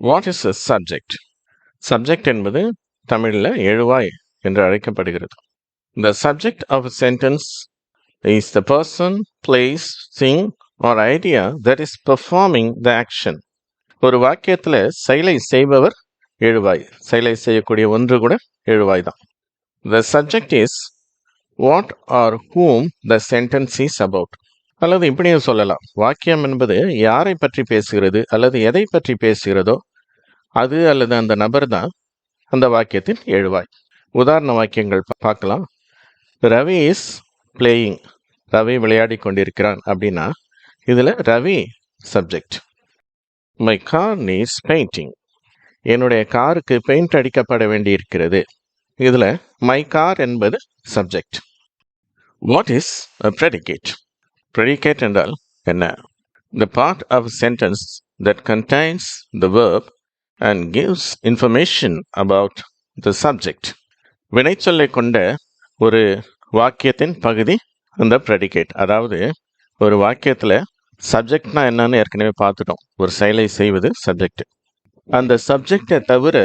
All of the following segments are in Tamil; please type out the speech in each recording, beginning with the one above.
What is a subject subject என்பது தமிழில் எழுவாய் என்று அழைக்கப்படுகிறது. The subject of a sentence is the person place thing or idea that is performing the action ஒரு வாக்கியத்தில் செயலை செய்பவர் எழுவாய். செயலை செய்யக்கூடிய ஒன்று கூட எழுவாய் தான். The subject is what or whom the sentence is about அல்லது இப்படியும் சொல்லலாம். வாக்கியம் என்பது யாரை பற்றி பேசுகிறது அல்லது எதை பற்றி பேசுகிறதோ அது அல்லது அந்த நபர் தான் அந்த வாக்கியத்தின் எழுவாய். உதாரண வாக்கியங்கள் பார்க்கலாம். ரவி இஸ் பிளேயிங் ரவி விளையாடி கொண்டிருக்கிறான் அப்படின்னா இதில் Ravi subject my car needs painting என்னுடைய காருக்கு பெயிண்ட் அடிக்கப்பட வேண்டியிருக்கிறது. இதில் மை கார் என்பது subject what is a predicate predicate என்றால் என்ன? The part of sentence that contains the verb and gives information about the subject வினைச்சொல்லை கொண்ட ஒரு வாக்கியத்தின் பகுதி அந்த ப்ரெடிகேட் அதாவது ஒரு வாக்கியத்தில் சப்ஜெக்ட்னா என்னன்னு ஏற்கனவே பார்த்துட்டோம். ஒரு செயலை செய்வது சப்ஜெக்ட் அந்த சப்ஜெக்டை தவிர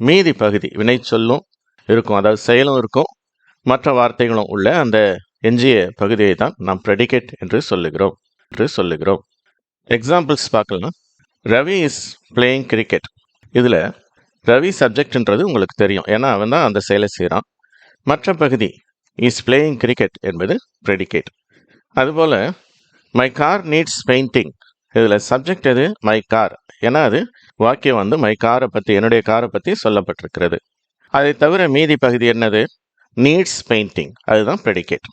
மீதி பகுதி வினைச்சொல்லும் இருக்கும். அதாவது செயலும் இருக்கும். மற்ற வார்த்தைகளும் உள்ள அந்த எஞ்சிய பகுதியை தான் நாம் ப்ரெடிகேட் என்று சொல்லுகிறோம். என்று சொல்லுகிறோம். எக்ஸாம்பிள்ஸ் பார்க்கலாம். ரவி இஸ் பிளேயிங் கிரிக்கெட் இதில் ரவி சப்ஜெக்ட்ன்றது உங்களுக்கு தெரியும். ஏன்னா அவன் தான் அந்த செயலை செய்கிறான் மற்ற பகுதி இஸ் பிளேயிங் கிரிக்கெட் என்பது ப்ரெடிகேட் அதுபோல் மை கார் நீட்ஸ் பெயிண்டிங் இதில் சப்ஜெக்ட் எது? மை கார் ஏன்னா அது வாக்கியம் வந்து மை காரை பற்றி என்னுடைய காரை பற்றி சொல்லப்பட்டிருக்கிறது. அதை தவிர மீதி பகுதி என்னது? நீட்ஸ் பெயிண்டிங் அதுதான் ப்ரெடிகேட்